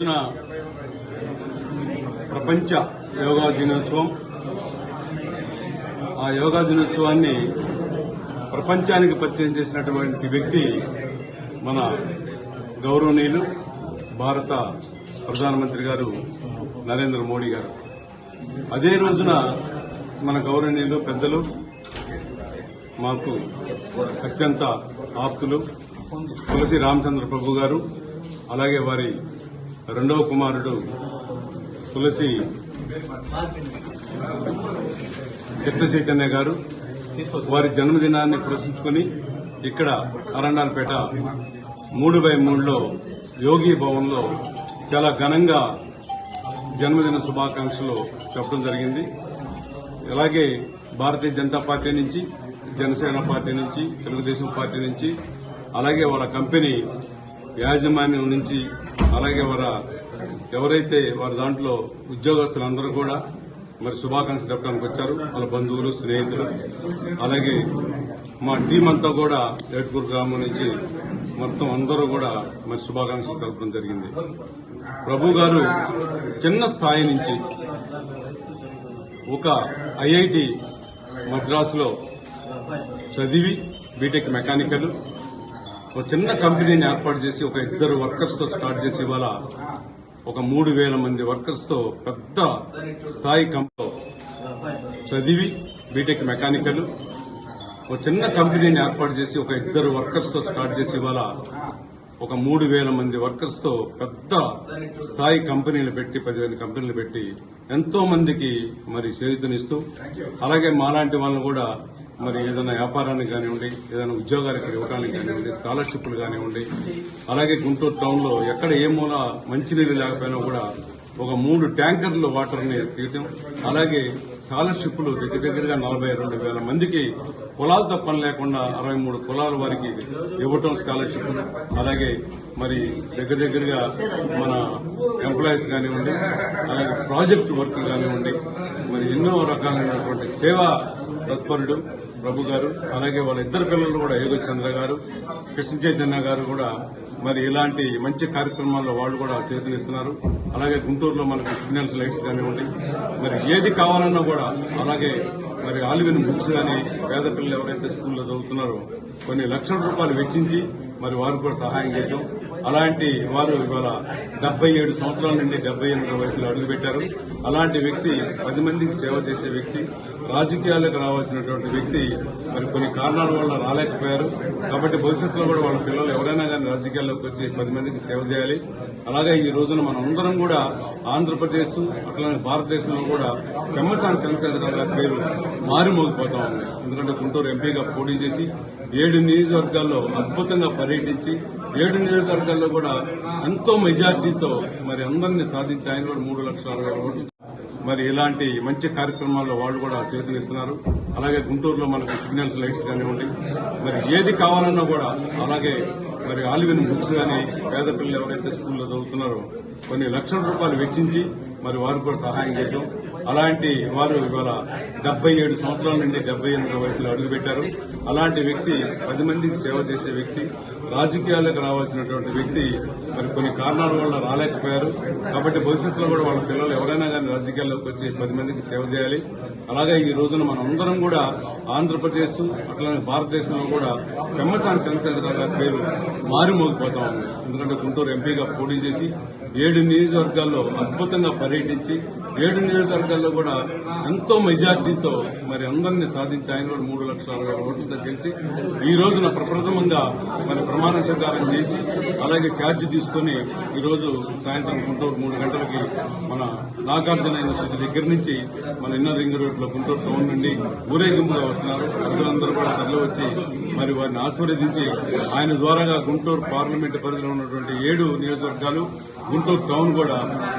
రోజున ప్రపంచ యోగా దినోత్సవం. ఆ యోగా దినోత్సవాన్ని ప్రపంచానికి పరిచయం చేసినటువంటి వ్యక్తి మన గౌరవనీయులు భారత ప్రధానమంత్రి గారు నరేంద్ర మోడీ గారు. అదే రోజున మన గౌరవనీయులు పెద్దలు మాకు అత్యంత ఆప్తులు తులసి రామచంద్ర ప్రభు గారు అలాగే వారి రెండవ కుమారుడు తులసి కృష్ణ చైతన్య గారు వారి జన్మదినాన్ని పురస్కరించుకుని ఇక్కడ అరండాలపేట మూడు బై మూడులో యోగి భవన్లో చాలా ఘనంగా జన్మదిన శుభాకాంక్షలు చెప్పడం జరిగింది. అలాగే భారతీయ జనతా పార్టీ నుంచి జనసేన పార్టీ నుంచి తెలుగుదేశం పార్టీ నుంచి అలాగే వాళ్ళ కంపెనీ యాజమాన్యం నుంచి అలాగే వారు ఎవరైతే వారి దాంట్లో ఉద్యోగస్తులందరూ కూడా మరి శుభాకాంక్షలు చెప్పడానికి వచ్చారు. వాళ్ళ బంధువులు స్నేహితులు అలాగే మా టీం అంతా కూడా ఏటుకూరు గ్రామం నుంచి మొత్తం అందరూ కూడా మరి శుభాకాంక్షలు తెలపడం జరిగింది. ప్రభు గారు చిన్న స్థాయి నుంచి ఒక ఐఐటి మద్రాసులో చదివి బీటెక్ మెకానికల్ ఒక చిన్న కంపెనీని ఏర్పాటు చేసి ఒక ఇద్దరు వర్కర్స్తో స్టార్ట్ చేసి ఇవాళ ఒక మూడు వేల మంది వర్కర్స్తో పెద్ద స్థాయి కంపెనీలో చదివి బీటెక్ మెకానికల్ ఒక చిన్న కంపెనీని ఏర్పాటు చేసి ఒక ఇద్దరు వర్కర్స్తో స్టార్ట్ చేసి ఇవాళ ఒక మూడు వేల మంది వర్కర్స్తో పెద్ద స్థాయి కంపెనీలు పెట్టి పదివేల కంపెనీలు పెట్టి ఎంతో మందికి మరి చేతునిస్తూ అలాగే మాలాంటి వాళ్ళని కూడా మరి ఏదైనా వ్యాపారానికి కానివ్వండి ఏదైనా ఉద్యోగాలకు ఇవ్వడానికి కానివ్వండి స్కాలర్షిప్లు కానివ్వండి అలాగే గుంటూరు టౌన్లో ఎక్కడ ఏ మూల మంచినీళ్ళు లేకపోయినా కూడా ఒక మూడు ట్యాంకర్లు వాటర్ని తీయటం అలాగే స్కాలర్షిప్లు దగ్గర దగ్గరగా నలభై రెండు వేల మందికి కులాలతో పని లేకుండా అరవై మూడు కులాల వారికి ఇవ్వటం స్కాలర్షిప్ అలాగే మరి దగ్గర దగ్గరగా మన ఎంప్లాయీస్ కానివ్వండి అలాగే ప్రాజెక్ట్ వర్క్ కానివ్వండి మరి ఎన్నో రకాలైనటువంటి సేవా తత్పరుడు ప్రభు గారు అలాగే వాళ్ళ ఇద్దరు పిల్లలు కూడా యోగ చంద్ర గారు కృష్ణ చైతన్య గారు కూడా మరి ఇలాంటి మంచి కార్యక్రమాల్లో వాళ్ళు కూడా చేతులిస్తున్నారు. అలాగే గుంటూరులో మనకి సిగ్నల్స్ లైట్స్ కానివ్వండి మరి ఏది కావాలన్నా కూడా అలాగే మరి ఆలివిన్ బుక్స్ కానీ పేద పిల్లలు ఎవరైతే స్కూల్లో చదువుతున్నారో కొన్ని లక్షల రూపాయలు వెచ్చించి మరి వారికి కూడా సహాయం చేయడం అలాంటి వారు ఇవాళ డెబ్బై ఏడు సంవత్సరాల నుండి డెబ్బై ఎనిమిది వయసులో అడుగుపెట్టారు అలాంటి వ్యక్తి పది మందికి సేవ చేసే వ్యక్తి రాజకీయాలకు రావాల్సినటువంటి వ్యక్తి మరి కొన్ని కారణాల వల్ల రాలేకపోయారు. కాబట్టి భవిష్యత్తులో కూడా వాళ్ళ పిల్లలు ఎవరైనా కానీ రాజకీయాల్లోకి వచ్చి పది మందికి సేవ చేయాలి. అలాగే ఈ రోజున మనం అందరం కూడా ఆంధ్రప్రదేశ్ అట్లానే భారతదేశంలో కూడా పెమ్మసాని చంద్రశేఖరరావు గారి పేరు మారుమోగిపోతా ఉంది. ఎందుకంటే గుంటూరు ఎంపీగా పోటీ చేసి ఏడు నియోజకవర్గాల్లో అద్భుతంగా పర్యటించి ఏడు నియోజకవర్గాల్లో కూడా ఎంతో మెజార్టీతో మరి అందరినీ సాధించి ఆయన కూడా మూడు లక్షల అరవై ఓట్లు. మరి ఇలాంటి మంచి కార్యక్రమాల్లో వాళ్ళు కూడా చేతులిస్తున్నారు. అలాగే గుంటూరులో మనకి సిగ్నల్స్ లైట్స్ కానివ్వండి మరి ఏది కావాలన్నా కూడా అలాగే మరి ఆలివిన్ బుక్స్ కానీ పేద పిల్లలు ఎవరైతే స్కూల్లో చదువుతున్నారో కొన్ని లక్షల రూపాయలు వెచ్చించి మరి వారికి కూడా సహాయం చేయడం అలాంటి వారు ఇవాళ డెబ్బై ఏడు సంవత్సరాల నుండి డెబ్బై ఎనిమిది వయసులో అడుగుపెట్టారు. అలాంటి వ్యక్తి పది మందికి సేవ చేసే వ్యక్తి రాజకీయాలకు రావాల్సినటువంటి వ్యక్తి మరి కొన్ని కారణాల వల్ల రాలేకపోయారు. కాబట్టి భవిష్యత్తులో కూడా వాళ్ళ పిల్లలు ఎవరైనా కానీ రాజకీయాల్లోకి వచ్చి పది మందికి సేవ చేయాలి. అలాగే ఈ రోజున మనం అందరం కూడా ఆంధ్రప్రదేశ్ అట్లానే భారతదేశంలో కూడా పెమ్మసాని చంద్రశేఖరరావు గారి పేరు మారుమోగిపోతా ఉంది. ఎందుకంటే గుంటూరు ఎంపీగా పోటీ చేసి ఏడు నియోజకవర్గాల్లో అద్భుతంగా పర్యటించి ఏడు నియోజకవర్గాల్లో కూడా ఎంతో మెజార్టీతో మరి అందరినీ సాధించి ఆయన కూడా మూడు లక్షల అరవై వేల ఓట్లతో గెలిచి ఈ రోజున ప్రప్రథమంగా మరి ప్రమాణ స్వీకారం చేసి అలాగే ఛార్జ్ తీసుకుని ఈరోజు సాయంత్రం గుంటూరు మూడు గంటలకి మన నాగార్జున యూనివర్సిటీ దగ్గర నుంచి మన inner ring road Guntur town నుండి ఊరేగింపుగా వస్తున్నారు. ప్రజలందరూ కూడా తరలి వచ్చి మరి వారిని ఆశీర్వదించి ఆయన ద్వారాగా గుంటూరు పార్లమెంట్ పరిధిలో ఉన్నటువంటి ఏడు నియోజకవర్గాలు గుంటూరు టౌన్ కూడా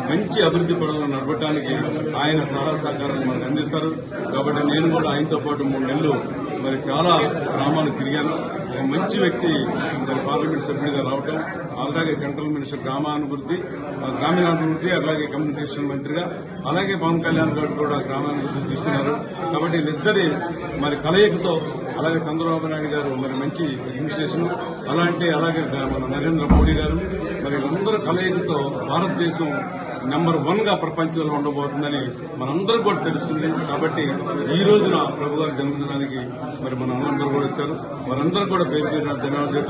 మంచి అభివృద్ధి పనులను నడపడానికి ఆయన సహాయ సహకారాలు మనకు అందిస్తారు. కాబట్టి నేను కూడా ఆయనతో పాటు మూడు నెలలు మరి చాలా గ్రామాలు తిరిగాను. ఒక మంచి వ్యక్తి. మరి పార్లమెంట్ సభ్యుడిగా రావటం అలాగే సెంట్రల్ మినిస్టర్ గ్రామాభివృద్ధి గ్రామీణాభివృద్ధి అలాగే కమ్యూనికేషన్ మంత్రిగా అలాగే పవన్ కళ్యాణ్ గారు కూడా గ్రామాభివృద్ధి తీసుకున్నారు. కాబట్టి వీళ్ళిద్దరి మరి కలయికతో అలాగే చంద్రబాబు నాయుడు గారు మరి మంచి అడ్మినిస్ట్రేషన్ అలాంటి అలాగే మన నరేంద్ర మోడీ గారు మరి అందరూ కలయికతో భారతదేశం నెంబర్ వన్గా ప్రపంచంలో ఉండబోతుందని మనందరూ కూడా తెలుస్తుంది. కాబట్టి ఈ రోజున ప్రభు గారి జన్మదినానికి మరి మనందరూ కూడా వచ్చారు. మనందరూ కూడా పేరు పేరున ధన్యవాదాలు చెప్తూ